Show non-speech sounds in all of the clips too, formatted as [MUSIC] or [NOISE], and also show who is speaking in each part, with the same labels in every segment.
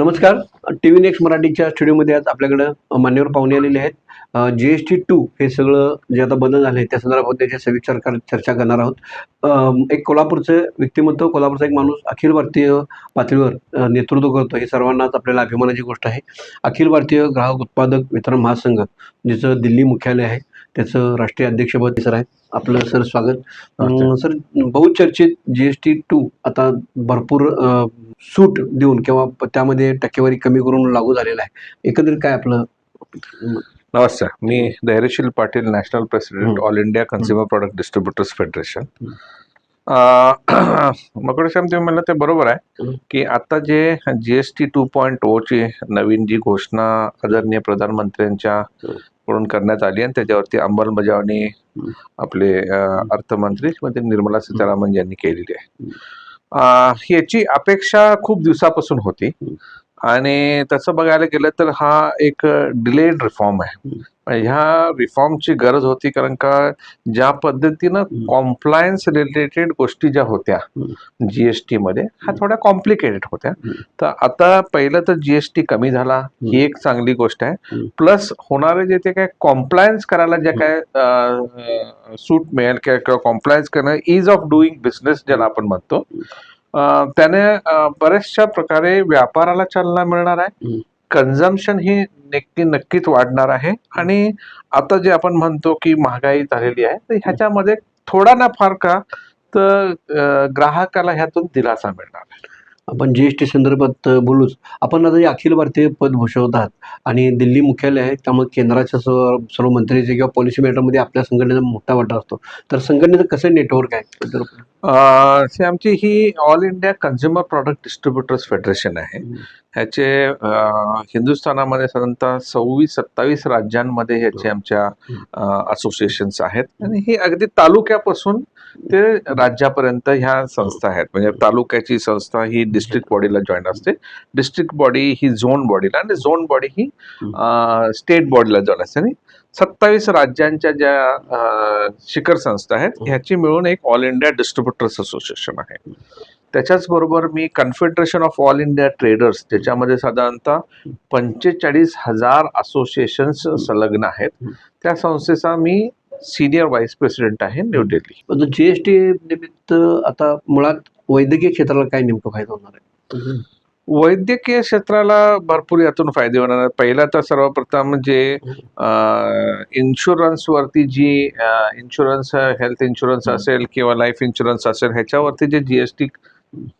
Speaker 1: नमस्कार. T V next मराठीच्या स्टुडिओमध्ये आज आपल्याकडं मान्यवर पाहुणे आलेले आहेत. जी एस टी टू हे सगळं जे आता बंद झालं आहे त्या संदर्भात त्याच्या सविस्तर चर्चा करणार आहोत. एक कोल्हापूरचं व्यक्तिमत्व कोल्हापूरचा एक माणूस अखिल भारतीय पातळीवर नेतृत्व करतो हे सर्वांनाच आपल्याला अभिमानाची गोष्ट आहे. अखिल भारतीय ग्राहक उत्पादक वितरण महासंघ ज्याचं दिल्ली मुख्यालय आहे त्याचं राष्ट्रीय अध्यक्षपद सर आहे आपलं सर स्वागत सर बहुचर्चित जी एस टी टू आता भरपूर सूट देऊन किंवा त्यामध्ये टक्केवारी कमी करून लागू झालेला आहे एकंदरीत काय आपलं
Speaker 2: नमस्कार मी Dhairyasheel Patil national president. All India consumer product distributors federation. [CLEARS THROAT] मकडश्याम तुम्ही म्हणलं ते बरोबर आहे. की आता जे G S T two point ची नवीन जी घोषणा आदरणीय प्रधानमंत्र्यांच्या. कडून करण्यात आली आणि त्याच्यावरती अंमलबजावणी.
Speaker 1: आपले
Speaker 2: अर्थमंत्री श्रीमती निर्मला सीतारामन यांनी केलेली आहे याची अपेक्षा खूप दिवसापासून होती. आणि तसं बघायला गेलं तर हा एक डिलेड रिफॉर्म आहे. ह्या रिफॉर्मची गरज होती कारण का ज्या पद्धतीनं. कॉम्प्लायन्स रिलेटेड गोष्टी ज्या होत्या. जीएसटी मध्ये ह्या. थोड्या कॉम्प्लिकेटेड होत्या. तर आता पहिलं तर जीएसटी कमी झाला ही एक चांगली गोष्ट आहे. प्लस होणारे जे ते काय कॉम्प्लायन्स करायला ज्या काय सूट मिळेल किंवा कॉम्प्लायन्स करणं इज ऑफ डुईंग बिझनेस ज्याला आपण म्हणतो त्याने बऱ्याचशा प्रकारे व्यापाराला चालना मिळणार आहे. कन्झम्पशन ही नक्की नक्कीच वाढणार आहे. आणि आता जे आपण म्हणतो की महागाई झालेली आहे तर ह्याच्यामध्ये थोडा ना फार का तर ग्राहकाला ह्यातून दिलासा मिळणार आहे.
Speaker 1: आपण जी एस टी संदर्भात बोलूच. आपण आता अखिल भारतीय पद भूषवत आहात आणि दिल्ली मुख्यालय आहे त्यामुळे केंद्राच्या सर्व सर्व मंत्रीचे किंवा पॉलिसी मेटरमध्ये आपल्या संघटनेचा मोठा वाटा असतो. तर संघटनेचं कसं नेटवर्क आहे?
Speaker 2: आमची ही all India consumer product distributors federation आहे. ह्याचे हिंदुस्थानामध्ये साधारणतः सव्वीस सत्तावीस राज्यांमध्ये ह्याचे आमच्या असोसिएशन्स आहेत. आणि ही अगदी तालुक्यापासून ते राज्यापर्यंत ह्या संस्था आहेत. म्हणजे तालुक्याची संस्था ही डिस्ट्रिक्ट बॉडीला जॉईन असते. डिस्ट्रिक्ट बॉडी ही झोन बॉडीला आणि झोन बॉडी ही स्टेट बॉडीला जॉईन असते. आणि सत्तावीस राज्यांच्या ज्या शिखर संस्था आहेत ह्याची मिळून एक ऑल इंडिया डिस्ट्रीब्युटर्स असोसिएशन आहे. त्याच्याच बरोबर मी confederation of all India traders ज्याच्यामध्ये साधारणतः पंचेचाळीस हजार असोसिएशन्स संलग्न आहेत. त्या संस्थेचा मी सिनियर व्हाईस प्रेसिडेंट आहे New Delhi.
Speaker 1: G S T निमित्त आता मुळात वैद्यकीय क्षेत्राला काय नेमकं फायदा होणार आहे?
Speaker 2: वैद्यकीय क्षेत्राला भरपूर यातून फायदे होणार आहेत. पहिला तर सर्वप्रथम जे इन्शुरन्स वरती जी इन्शुरन्स हेल्थ इन्शुरन्स. असेल किंवा लाईफ इन्शुरन्स असेल ह्याच्यावरती जे जीएसटी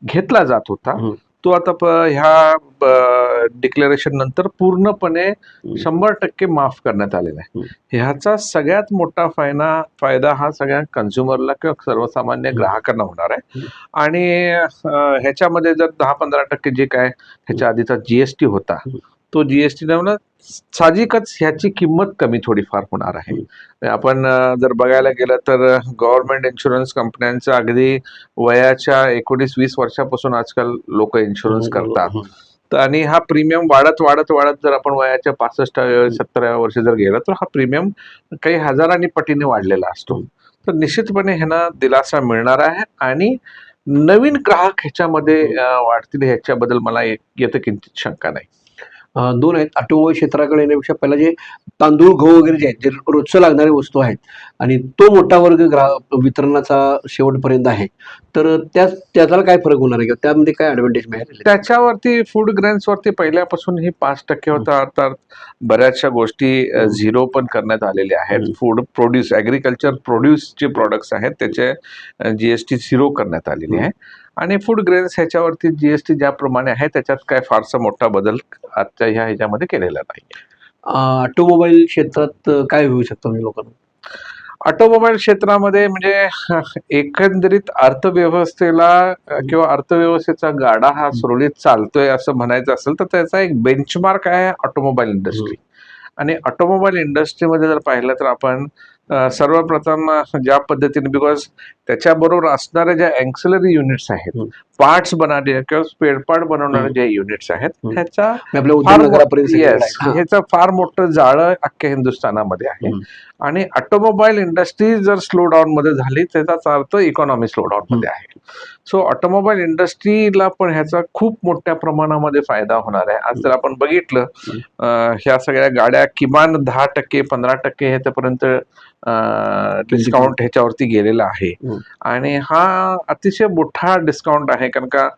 Speaker 2: घेतला जात होता. तो आता ह्या डिक्लेरेशन नंतर पूर्णपणे शंभर टक्के माफ करण्यात आलेला आहे. ह्याचा सगळ्यात मोठा फायदा फायदा हा सगळ्या कन्झ्युमरला किंवा सर्वसामान्य. ग्राहकांना होणार आहे. आणि ह्याच्यामध्ये जर दहा पंधरा टक्के जे काय ह्याच्या आधीचा जीएसटी होता. तो जीएसटी साहजिकच ह्याची किंमत कमी थोडीफार होणार आहे. आपण जर बघायला गेलं तर गव्हर्नमेंट इन्शुरन्स कंपन्यांचं अगदी वयाच्या एकोणीस वीस वर्षापासून आजकाल लोक इन्शुरन्स करतात. तर आणि हा प्रीमियम वाढत वाढत वाढत जर आपण वयाच्या पासष्टाव्या सत्तराव्या वर्षी जर गेला तर हा प्रीमियम काही हजारांनी पटीने वाढलेला असतो. तर निश्चितपणे ह्यांना दिलासा मिळणार आहे आणि नवीन ग्राहक ह्याच्यामध्ये वाढतील ह्याच्याबद्दल मला एक- येतं किंचित शंका नाही.
Speaker 1: दोन आहेत. ऑटोमोबाईल क्षेत्राकडे येण्यापेक्षा पहिला जे तांदूळ गहू वगैरे जे आहेत जे रोजचं लागणारे वस्तू आहेत आणि तो मोठा वर्ग ग्राहक वितरणाचा शेवटपर्यंत आहे. तर त्या त्याचा काय फरक होणार आहे किंवा त्यामध्ये काय ऍडव्हान्टेज मिळेल
Speaker 2: त्याच्यावरती फूड ग्रेन्स वरती पहिल्यापासून ही पाच टक्के होता. अर्थात बऱ्याचशा गोष्टी. झिरो पण करण्यात आलेल्या आहेत. फूड प्रोड्यूस ऍग्रिकल्चर प्रोड्यूस जे प्रोडक्ट्स आहेत त्याचे जीएसटी झिरो करण्यात आलेली. आहे. आणि फूड ग्रेन्स ह्याच्यावरती जीएसटी ज्याप्रमाणे आहे त्याच्यात काय फारसा मोठा बदल आजच्या ह्या ह्याच्यामध्ये केलेला नाही.
Speaker 1: ऑटोमोबाईल क्षेत्रात काय होऊ शकतं म्हणजे लोकांना?
Speaker 2: ऑटोमोबाईल क्षेत्रामध्ये म्हणजे एकंदरीत अर्थव्यवस्थेला किंवा अर्थव्यवस्थेचा गाडा हा सुरळीत चालतोय असं म्हणायचं असेल तर त्याचा एक बेंचमार्क आहे ऑटोमोबाईल इंडस्ट्री आणि ऑटोमोबाईल इंडस्ट्रीमध्ये जर पाहिलं तर आपण सर्वप्रथम ज्या पद्धतीने बिकॉज त्याच्याबरोबर असणाऱ्या ज्या अँक्सिलरी युनिट्स आहेत. पार्ट्स बनवणे किंवा स्पेअर पार्ट बनवणारे. जे युनिट्स आहेत. ह्याचा
Speaker 1: आपल्या
Speaker 2: फार मोठं-. ह्याचं फार जाळं अख्ख्या हिंदुस्थानामध्ये आहे. आणि ऑटोमोबाईल इंडस्ट्री जर स्लो डाऊन मध्ये झाली त्याचा अर्थ इकॉनॉमी स्लो डाऊन मध्ये आहे सो ऑटोमोबाईल इंडस्ट्रीला पण ह्याचा खूप मोठ्या प्रमाणामध्ये फायदा होणार आहे. आज जर आपण बघितलं ह्या सगळ्या गाड्या किमान दहा टक्के पंधरा टक्के ह्याच्यापर्यंत डिस्काउंट ह्याच्यावरती गेलेला आहे.
Speaker 1: हम्म.
Speaker 2: आणि हा अतिशय मोठा डिस्काउंट आहे. कारण का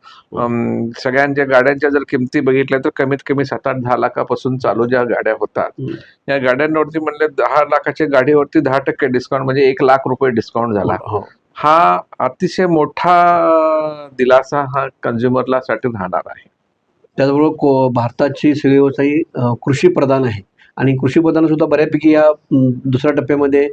Speaker 2: सगळ्यांच्या गाड्यांच्या जर किमती बघितल्या तर कमीत कमी सात आठ दहा लाखापासून चालू ज्या गाड्या होतात
Speaker 1: हम्म.
Speaker 2: या गाड्यांवरती म्हणले दहा लाखाच्या गाडीवरती दहा टक्के डिस्काउंट म्हणजे एक लाख रुपये डिस्काउंट झाला.
Speaker 1: हो.
Speaker 2: अतिशय मोठा दिलासा हा कंझ्युमरला साठी राहणार आहे
Speaker 1: त्याचबरोबर को भारताची ही कृषी प्रधान आहे आणि कृषी प्रधान सुद्धा बऱ्यापैकी या दुसऱ्या टप्प्यामध्ये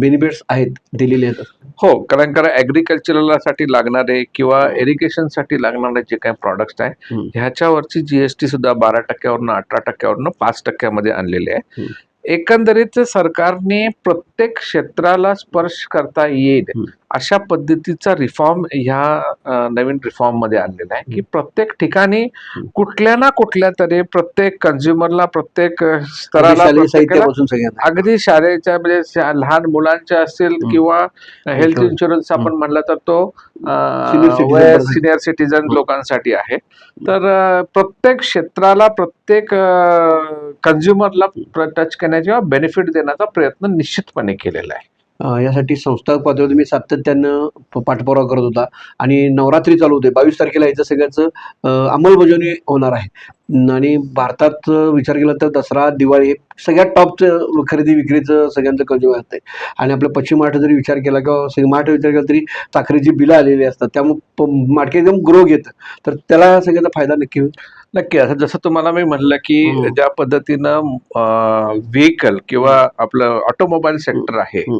Speaker 1: बेनिफिट्स आहेत दिलेले आहेत
Speaker 2: हो कारण कारण ऍग्रिकल्चरला साठी लागणारे किंवा इरिगेशनसाठी लागणारे जे काही प्रॉडक्ट्स आहे. ह्याच्यावरची जीएसटी सुद्धा बारा टक्क्यावरनं अठरा टक्क्यावरनं पाच टक्क्यामध्ये आणलेली आहे. एकंदरीत सरकारने प्रत्येक क्षेत्राला स्पर्श करता येईल. अशा पद्धतीचा रिफॉर्म ह्या नवीन रिफॉर्ममध्ये आणलेला आहे की प्रत्येक ठिकाणी कुठल्या ना कुठल्या तरी प्रत्येक कंझ्युमरला प्रत्येक स्तराला
Speaker 1: सगळ्यांना
Speaker 2: अगदी शाळेच्या म्हणजे लहान मुलांच्या
Speaker 1: हम्म.
Speaker 2: किंवा हेल्थ. इन्शुरन्स आपण म्हणलं तर तो. Senior citizen. लोकांसाठी आहे तर प्रत्येक क्षेत्राला प्रत्येक कंझ्युमरला टच करण्याचा बेनिफिट देण्याचा प्रयत्न निश्चितपणे केलेला आहे.
Speaker 1: यासाठी संस्थापक पातळीवर मी सातत्यानं प- पाठपुरावा करत होता. आणि नवरात्री चालू होते. बावीस तारखेला याचं सगळ्याचं अंमलबजावणी होणार आहे. आणि भारतात विचार केला तर दसरा दिवाळी हे सगळ्यात टॉपचं खरेदी विक्रीचं सगळ्यांचं कंझ्युमर असते. आणि आपल्या पश्चिम महाराष्ट्र जरी विचार केला किंवा सगळं महाराष्ट्र विचार केला तरी साखरेची बिलं आलेली असतात. त्यामुळे मार्केट एकदम ग्रो घेतं. तर त्याला सगळ्याचा फायदा नक्की होईल.
Speaker 2: नक्की आता जसं तुम्हाला मी म्हणलं की
Speaker 1: हम्म.
Speaker 2: ज्या पद्धतीनं व्हेकल किंवा आपलं ऑटोमोबाईल सेक्टर आहे
Speaker 1: हम्म.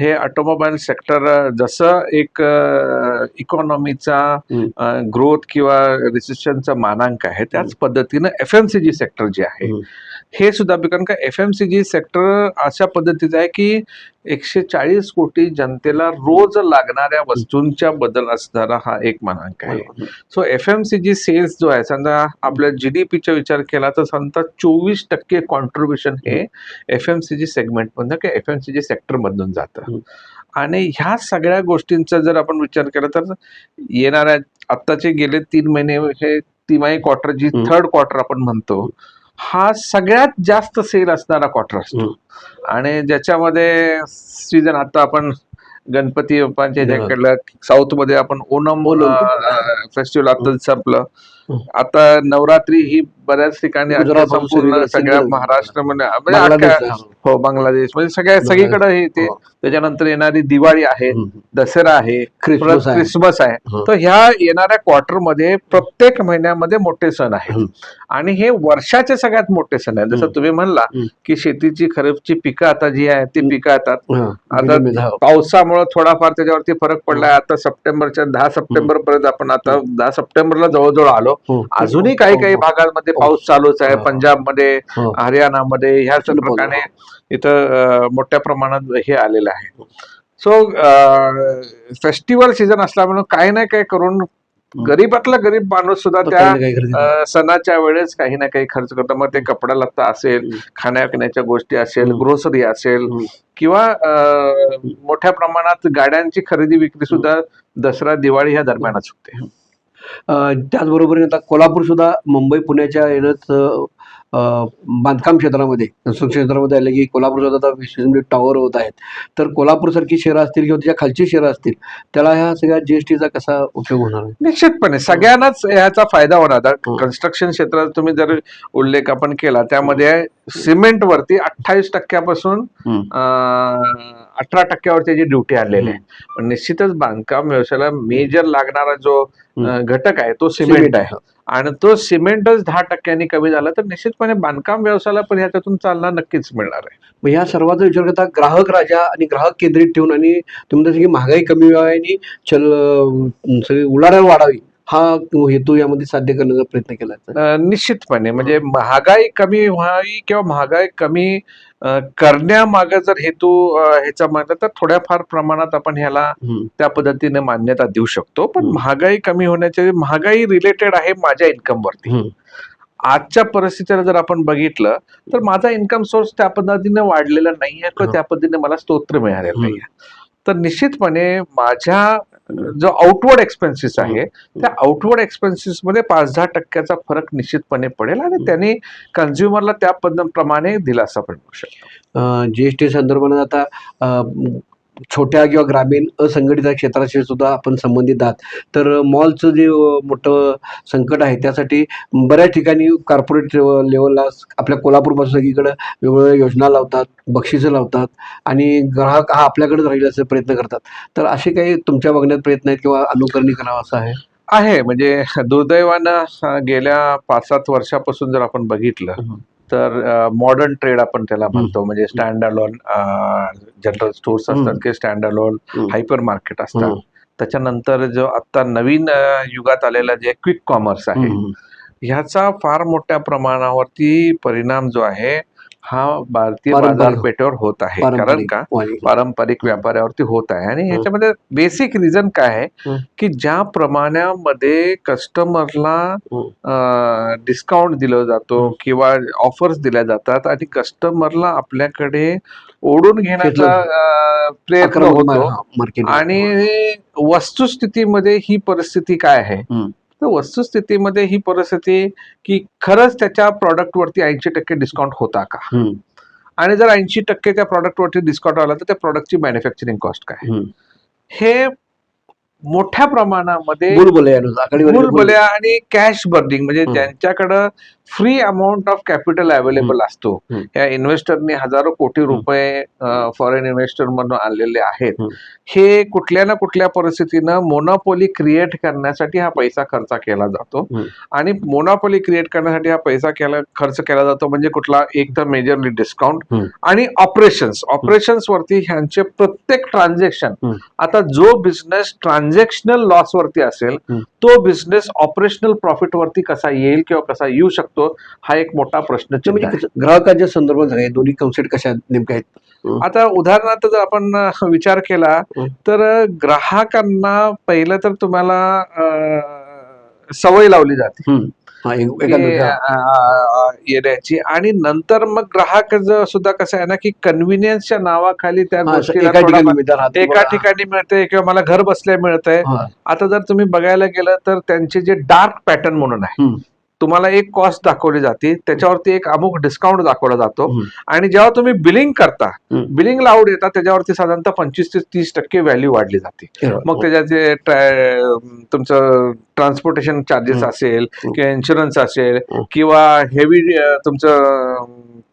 Speaker 2: हे ऑटोमोबाईल सेक्टर जसं एक इकॉनॉमीचा. ग्रोथ किंवा रिसेशनचा मानांक आहे त्याच पद्धतीनं F M C G sector जे आहे. हे सुद्धा कारण का F M C G sector अशा पद्धतीचं आहे की एकशे चाळीस कोटी जनतेला रोज लागणाऱ्या वस्तूंच्या बदल असणारा हा एक मानांक आहे so F M C G sales जो आहे समजा आपल्या जी डी पीचा विचार केला तर समजा चोवीस टक्के कॉन्ट्रीब्युशन हे एफ एम सी जी सेगमेंटमधनं किंवा एफ एम सी जी सेक्टरमधून जातं. आणि ह्या सगळ्या गोष्टींचा जर आपण विचार केला तर येणाऱ्या आत्ताचे गेले तीन महिने हे तिमाही क्वार्टर जी. थर्ड क्वार्टर आपण म्हणतो हा सगळ्यात जास्त सेल असणारा क्वार्टर असतो. आणि ज्याच्यामध्ये सीजन आता आपण गणपती बाप्पांच्या. ह्याच्याकडलं साऊथमध्ये आपण ओणम. फेस्टिवल आता संपलं. आता नवरात्री ही बऱ्याच ठिकाणी अख्ख्या संपूर्ण सगळ्या. महाराष्ट्रामध्ये म्हणजे अख्ख्या- हो बांगलादेश म्हणजे सगळ्या सगळीकडे हे ते
Speaker 1: हो.
Speaker 2: त्याच्यानंतर येणारी दिवाळी आहे दसरा आहे
Speaker 1: क्रिसमस आहे
Speaker 2: क्रिसमस आहे
Speaker 1: हो.
Speaker 2: तर ह्या येणाऱ्या क्वार्टरमध्ये प्रत्येक महिन्यामध्ये मोठे सण आहेत
Speaker 1: हम्म.
Speaker 2: आणि हे वर्षाचे सगळ्यात मोठे सण आहेत जसं. तुम्ही म्हणला. की शेतीची खरीपची पिकं आता जी आहेत ती. पिकं येतात. आता.
Speaker 1: हो.
Speaker 2: पावसामुळे थोडाफार त्याच्यावरती फरक पडलाय आता सप्टेंबरच्या दहा सप्टेंबर पर्यंत आपण आता दहा सप्टेंबरला जवळजवळ आलो. अजूनही काही काही. भागांमध्ये पाऊस चालूच आहे
Speaker 1: हो.
Speaker 2: पंजाबमध्ये
Speaker 1: हो.
Speaker 2: हरियाणामध्ये ह्या
Speaker 1: हो.
Speaker 2: प्रकारे इथं मोठ्या प्रमाणात हे आलेलं आहे सो फेस्टिवल सीझन असल्यामुळे काही ना काही करून गरीबातला गरीब माणूस सुद्धा त्या सणाच्या वेळेस काही ना काही खर्च करतो मग ते कपडा लत्ता असेल. खाण्यापिण्याच्या गोष्टी असेल. ग्रोसरी असेल. किंवा मोठ्या प्रमाणात गाड्यांची खरेदी विक्री सुद्धा दसरा दिवाळी ह्या दरम्यानच होते
Speaker 1: अ, त्याचबरोबर आता कोल्हापूर सुद्धा मुंबई पुण्याच्या येणंच अ, बांधकाम क्षेत्रामध्ये कन्स्ट्रक्शन क्षेत्रामध्ये आले की कोल्हापूर सुद्धा आता विशेष टॉवर होत आहेत. तर कोल्हापूरसारखी शहरं असतील किंवा त्याच्या खालची शहरं असतील त्याला ह्या सगळ्या जीएसटीचा कसा उपयोग होणार आहे?
Speaker 2: निश्चितपणे. सगळ्यांनाच याचा फायदा होणार.
Speaker 1: हं.
Speaker 2: कन्स्ट्रक्शन क्षेत्रात तुम्ही जर उल्लेख आपण केला त्यामध्ये सिमेंट वरती अठ्ठावीस टक्क्यापासून
Speaker 1: हं.
Speaker 2: अठरा टक्क्यावर त्याची ड्युटी आलेली आहे पण निश्चितच बांधकाम व्यवसायाला मेजर लागणारा जो अं, घटक आहे तो सिमेंट आहे. आणि तो सिमेंटच दहा टक्क्यांनी कमी झाला तर निश्चितपणे बांधकाम व्यवसायाला पण ह्याच्यातून चालना नक्कीच मिळणार आहे.
Speaker 1: मग ह्या सर्वांचा विचार करता ग्राहक राजा आणि ग्राहक केंद्रित ठेवून आणि तुम्ही म्हणता की महागाई कमी व्हावी आणि चल अं, सगळी उलाढाल वाढावी हा हेतू यामध्ये साध्य करण्याचा प्रयत्न केला जातो.
Speaker 2: अं, निश्चितपणे. म्हणजे महागाई कमी व्हावी किंवा महागाई कमी करण्यामागे जर हेतू ह्याचा म्हटलं तर थोड्याफार प्रमाणात आपण ह्याला. त्या पद्धतीने मान्यता देऊ शकतो पण. महागाई कमी होण्याच्या महागाई रिलेटेड आहे माझ्या इन्कम वरती. आजच्या परिस्थितीला जर आपण बघितलं तर माझा इन्कम सोर्स त्या पद्धतीने वाढलेला नाहीये किंवा. त्या पद्धतीने मला स्तोत्र मिळालेलं. नाहीये तर निश्चितपणे माझ्या जो आउटवर्ड एक्सपेन्सेस आहे त्या आउटवर्ड एक्सपेन्सेस मध्ये पाच दहा टक्क्याचा फरक निश्चितपणे पडेल आणि त्यांनी कन्झ्युमरला त्या पद्धतीप्रमाणे दिलासा पण मिळू शकतो.
Speaker 1: जीएसटी संदर्भात आता छोट्या किंवा ग्रामीण असंघटित क्षेत्राशी सुद्धा आपण संबंधित आहात. तर मॉलचं जे मोठं संकट आहे त्यासाठी बऱ्याच ठिकाणी कॉर्पोरेट लेवलला आपल्या कोल्हापूरपासून सगळीकडे वेगवेगळ्या योजना लावतात बक्षिसं लावतात आणि ग्राहक हा आपल्याकडेच राहील असे प्रयत्न करतात. तर असे काही तुमच्या बघण्यात प्रयत्न आहेत किंवा अनुकरणी करावं असं आहे?
Speaker 2: आहे. म्हणजे दुर्दैवानं गेल्या पाच सात वर्षापासून जर आपण बघितलं. तर मॉडर्न ट्रेड आपण त्याला म्हणतो म्हणजे स्टँड अलोन जनरल स्टोर्स असतात. की स्टँड अलोन
Speaker 1: हं.
Speaker 2: हायपर मार्केट असतात. त्याच्यानंतर जो आता नवीन युगात आलेला जे क्विक कॉमर्स आहे. ह्याचा फार मोठ्या प्रमाणावरती परिणाम जो आहे हा भारतीय. बाजारपेठेवर होत आहे कारण का. पारंपरिक व्यापारावरती होत आहे आणि. ह्याच्यामध्ये बेसिक रिझन काय आहे. की ज्या प्रमाणामध्ये कस्टमरला. डिस्काउंट दिलं जातो. किंवा ऑफर्स दिल्या जातात आणि कस्टमरला आपल्याकडे ओढून घेण्याचा प्रयत्न होतो. आणि वस्तुस्थितीमध्ये ही परिस्थिती काय आहे. तर वस्तुस्थितीमध्ये ही परिस्थिती की खरंच त्याच्या प्रॉडक्टवरती ऐंशी टक्के डिस्काउंट होता का. आणि जर ऐंशी टक्के त्या प्रॉडक्टवरती डिस्काउंट आला तर त्या प्रॉडक्टची मॅन्युफॅक्चरिंग कॉस्ट काय. हे मोठ्या प्रमाणामध्ये आणि कॅश बर्निंग म्हणजे. ज्यांच्याकडं free amount of capital available असतो. या इन्व्हेस्टरने हजारो कोटी रुपये फॉरेन इन्व्हेस्टर म्हणून आणलेले आहेत
Speaker 1: हं.
Speaker 2: कुठल्या ना कुठल्या परिस्थितीनं मोनोपोली क्रिएट करण्यासाठी हा पैसा खर्च केला जातो. आणि मोनोपोली क्रिएट करण्यासाठी हा पैसा केला खर्च केला जातो म्हणजे कुठला एक तर मेजरली डिस्काउंट. आणि ऑपरेशन्स ऑपरेशन्स वरती ह्यांचे प्रत्येक ट्रान्झॅक्शन. आता जो बिझनेस ट्रान्झॅक्शनल लॉस वरती असेल. तो बिझनेस ऑपरेशनल प्रॉफिट वरती कसा येईल किंवा कसा येऊ शकतो हा एक मोठा प्रश्न
Speaker 1: म्हणजे ग्राहकाच्या संदर्भात आहे दोन्ही कन्सेप्ट कशा नेमक्या आहेत?
Speaker 2: आता उदाहरणार्थ जर आपण विचार केला. तर ग्राहकांना पहिलं तर तुम्हाला सवय लावली जाते. येण्याची. आणि नंतर मग ग्राहक सुद्धा कसं आहे ना की कन्व्हिनियन्सच्या नावाखाली त्या गोष्टीला
Speaker 1: एका ठिकाणी
Speaker 2: मिळते किंवा मला घर बसल्या मिळतंय. आता जर तुम्ही बघायला गेलं तर त्यांचे जे डार्क पॅटर्न म्हणून आहे. तुम्हाला एक कॉस्ट दाखवली जाते त्याच्यावरती एक अमुक डिस्काउंट दाखवला जातो. आणि जेव्हा तुम्ही बिलिंग करता. बिलिंग लावड येतात त्याच्यावरती साधारणतः पंचवीस ते तीस टक्के व्हॅल्यू वाढली जाते मग त्याच्याचे तुमचं ट्रान्सपोर्टेशन चार्जेस. असेल. किंवा इन्शुरन्स असेल. किंवा हेवी तुमचं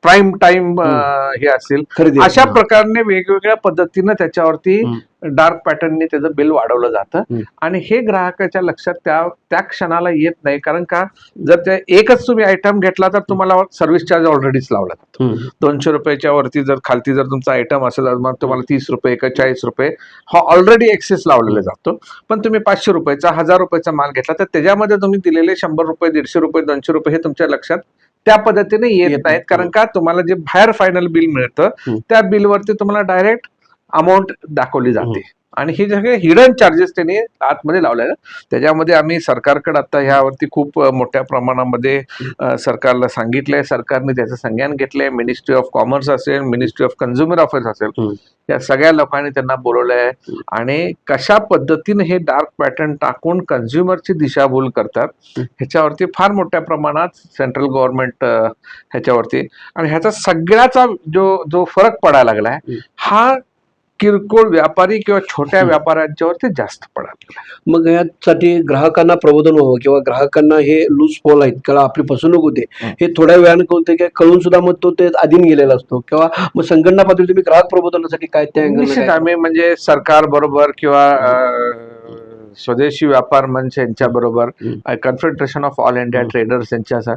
Speaker 2: प्राईम टाइम हे असेल.
Speaker 1: खरेदी
Speaker 2: अशा प्रकारने वेगवेगळ्या पद्धतीनं त्याच्यावरती. डार्क पॅटर्नने त्याचं बिल वाढवलं जातं. आणि हे ग्राहकाच्या लक्षात त्या त्या क्षणाला येत नाही. कारण का जर त्या एकच तुम्ही आयटम घेतला तर तुम्हाला सर्व्हिस चार्ज ऑलरेडीच लावला जातो. दोनशे रुपयाच्या वरती जर खालती जर तुमचा आयटम असेल तर मग तुम्हाला तीस रुपये का चाळीस रुपये हा ऑलरेडी एक्सेस लावलेला जातो. पण तुम्ही पाचशे रुपयाचा हजार रुपयाचा माल घेतला तर त्याच्यामध्ये तुम्ही दिलेले शंभर रुपये दीडशे रुपये दोनशे रुपये हे तुमच्या लक्षात त्या पद्धतीने येत
Speaker 1: नाही.
Speaker 2: कारण का तुम्हाला जे बाहेर फायनल बिल मिळतं. त्या बिलवरती तुम्हाला डायरेक्ट अमाऊंट दाखवली जाते आणि हे जे काही हिडन चार्जेस त्यांनी आतमध्ये लावलेले त्याच्यामध्ये आम्ही सरकारकडे आता ह्यावरती खूप मोठ्या प्रमाणामध्ये सरकारला सांगितलंय सरकारने त्याचं संज्ञान घेतलंय मिनिस्ट्री ऑफ कॉमर्स असेल मिनिस्ट्री ऑफ कन्झ्युमर अफेअर्स असेल. या सगळ्या लोकांनी त्यांना बोलवलंय
Speaker 1: हम्म.
Speaker 2: आणि कशा पद्धतीने हे डार्क पॅटर्न टाकून कन्झ्युमरची दिशाभूल करतात. ह्याच्यावरती फार मोठ्या प्रमाणात सेंट्रल गव्हर्नमेंट ह्याच्यावरती आणि ह्याचा सगळ्याचा जो जो फरक पडायला लागलाय. हा किरकोळ व्यापारी किंवा छोट्या. व्यापाऱ्यांच्यावरती जास्त लागलाय
Speaker 1: मग यासाठी ग्राहकांना प्रबोधन व्हावं किंवा ग्राहकांना हे लूज फॉल आहेत किंवा आपली फसवणूक होते
Speaker 2: हं.
Speaker 1: थोड्या वेळाने होते की कळून सुद्धा मग तो ते अधीन गेलेला असतो किंवा मग संघटना पातळी तुम्ही ग्राहक प्रबोधनासाठी काय त्या
Speaker 2: निश्चित आम्ही म्हणजे सरकार बरोबर किंवा स्वदेशी व्यापार मंच यांच्या बरोबर
Speaker 1: हम्म.
Speaker 2: Confederation of all India. Traders यांच्या.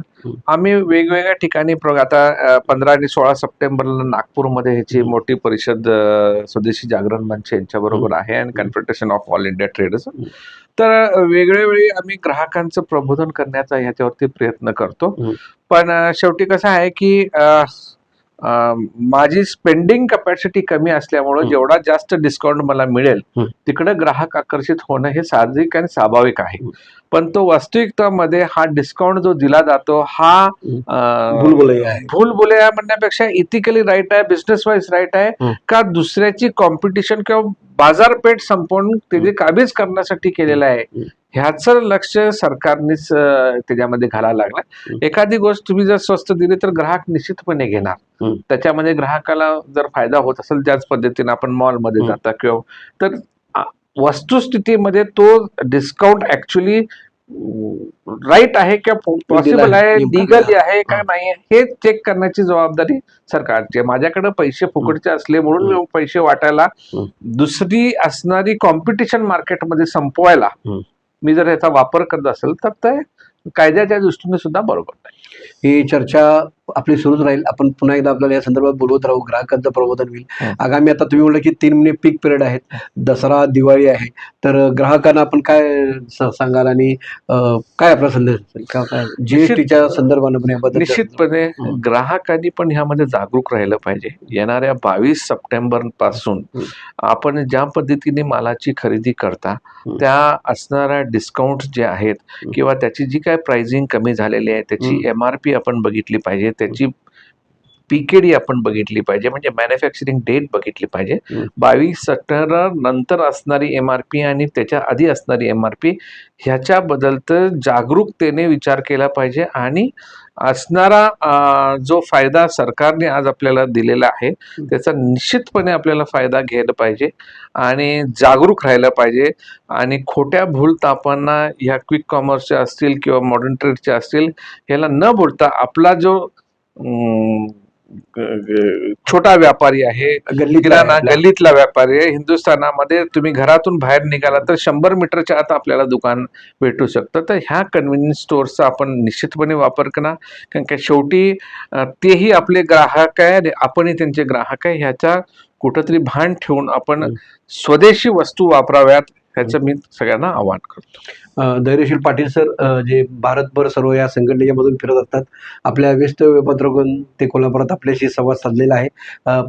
Speaker 2: आम्ही वेगवेगळ्या ठिकाणी आता पंधरा आणि सोळा सप्टेंबरला नागपूरमध्ये ह्याची. मोठी परिषद स्वदेशी जागरण मंच यांच्या बरोबर आहे आणि. Confederation of all India traders. तर वेगळ्या वेळी आम्ही ग्राहकांचं प्रबोधन करण्याचा ह्याच्यावरती प्रयत्न करतो. पण शेवटी कसं आहे की माझी स्पेंडिंग कॅपॅसिटी कमी असल्यामुळं. जेवढा जास्त डिस्काउंट मला मिळेल. तिकडे ग्राहक आकर्षित होणं हे साहजिक आणि स्वाभाविक आहे. पण तो वास्तविकतामध्ये हा डिस्काउंट जो दिला जातो हा. अं,
Speaker 1: भूलभुलैया आहे.
Speaker 2: भूल बोलया म्हणण्यापेक्षा इथिकली राईट आहे बिझनेस वाईज राईट आहे. का दुसऱ्याची कॉम्पिटिशन किंवा बाजारपेठ संपवून त्याची काबीज करण्यासाठी केलेलं आहे. ह्याचं लक्ष सरकारनेच त्याच्यामध्ये घालायला लागलं. एखादी गोष्ट तुम्ही जर स्वस्त दिली तर ग्राहक निश्चितपणे घेणार. त्याच्यामध्ये ग्राहकाला जर फायदा होत असेल त्याच पद्धतीने आपण मॉलमध्ये. जाता किंवा तर वस्तुस्थितीमध्ये तो डिस्काउंट ऍक्च्युली राईट आहे किंवा पॉसिबल आहे लिगली आहे का. नाही हे चेक करण्याची जबाबदारी सरकारची आहे माझ्याकडे पैसे फुकटचे असले म्हणून मी पैसे वाटायला. दुसरी असणारी कॉम्पिटिशन मार्केटमध्ये संपवायला. मी जर याचा वापर करत असेल तर ते कायद्याच्या दृष्टीने सुद्धा बरोबर नाही.
Speaker 1: ही चर्चा आपली सुरूच राहील आपण पुन्हा एकदा आपल्याला या संदर्भात बोलवत राहू ग्राहकांचं प्रबोधन होईल
Speaker 2: हं.
Speaker 1: आगामी आता तुम्ही म्हणलं की तीन महिने पीक पिरियड आहेत दसरा दिवाळी आहे तर ग्राहकांना आपण काय सांगाल आणि काय आपला संदेश जीएसटीच्या संदर्भानं पण याबद्दल
Speaker 2: निश्चितपणे
Speaker 1: हं.
Speaker 2: ग्राहकांनी पण ह्यामध्ये जागरूक राहिलं पाहिजे येणाऱ्या बावीस सप्टेंबरपासून
Speaker 1: हं.
Speaker 2: आपण ज्या पद्धतीने मालाची खरेदी करता
Speaker 1: हं.
Speaker 2: त्या असणाऱ्या डिस्काउंट जे आहेत
Speaker 1: हं.
Speaker 2: किंवा त्याची जी काय प्राइसिंग कमी झालेली आहे त्याची
Speaker 1: हं.
Speaker 2: एम आर पी आपण बघितली पाहिजे त्याची पीकेडी आपण बघितली पाहिजे म्हणजे मॅन्युफॅक्चरिंग डेट बघितली पाहिजे. बावीस सप्टेंबर नंतर असणारी एम आर पी आणि त्याच्या आधी असणारी एम आर पी ह्याच्याबद्दल तर जागरूकतेने विचार केला पाहिजे आणि असणारा जो फायदा सरकारने आज आपल्याला दिलेला आहे त्याचा निश्चितपणे आपल्याला फायदा घ्यायला पाहिजे आणि जागरूक राहायला पाहिजे आणि खोट्या भूलतापांना ह्या क्विक कॉमर्सच्या असतील किंवा मॉडर्न ट्रेडच्या असतील ह्याला न बोलता आपला जो छोटा व्यापारी आहे
Speaker 1: गल्लीतला
Speaker 2: किराणा. गल्लीतला व्यापारी आहे. हिंदुस्थानामध्ये तुम्ही घरातून बाहेर निघाला तर शंभर मीटरच्या आत आपल्याला दुकान भेटू शकतं. तर ह्या कन्व्हिनियन्स स्टोअर्सचा आपण निश्चितपणे वापर करा. कारण का शेवटी तेही आपले ग्राहक आहे आणि आपणही त्यांचे ग्राहक आहे. ह्याचा कुठंतरी भान ठेवून आपण. स्वदेशी वस्तू वापराव्यात. ह्याचं मी सगळ्यांना आवाहन करतो.
Speaker 1: धैर्यशील पाटील सर जे भारतभर सर्व या संघटनेच्या मधून फिरत असतात आपल्या व्यस्त वेळपत्रकून ते कोल्हापुरात आपल्याशी संवाद साधलेला आहे.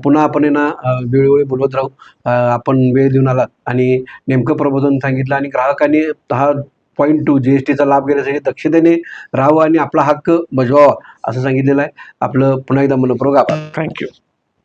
Speaker 1: पुन्हा आपण यांना वेळोवेळी बोलवत राहू. आपण वेळ देऊन आलात आणि नेमकं प्रबोधन सांगितलं आणि ग्राहकांनी हा पॉईंट टू जी एस टीचा लाभ घेण्यासाठी दक्षतेने राहावं आणि आपला हक्क बजवावा असं सांगितलेलं आहे. आपलं पुन्हा एकदा मनपूर्वक आभार.
Speaker 2: थँक्यू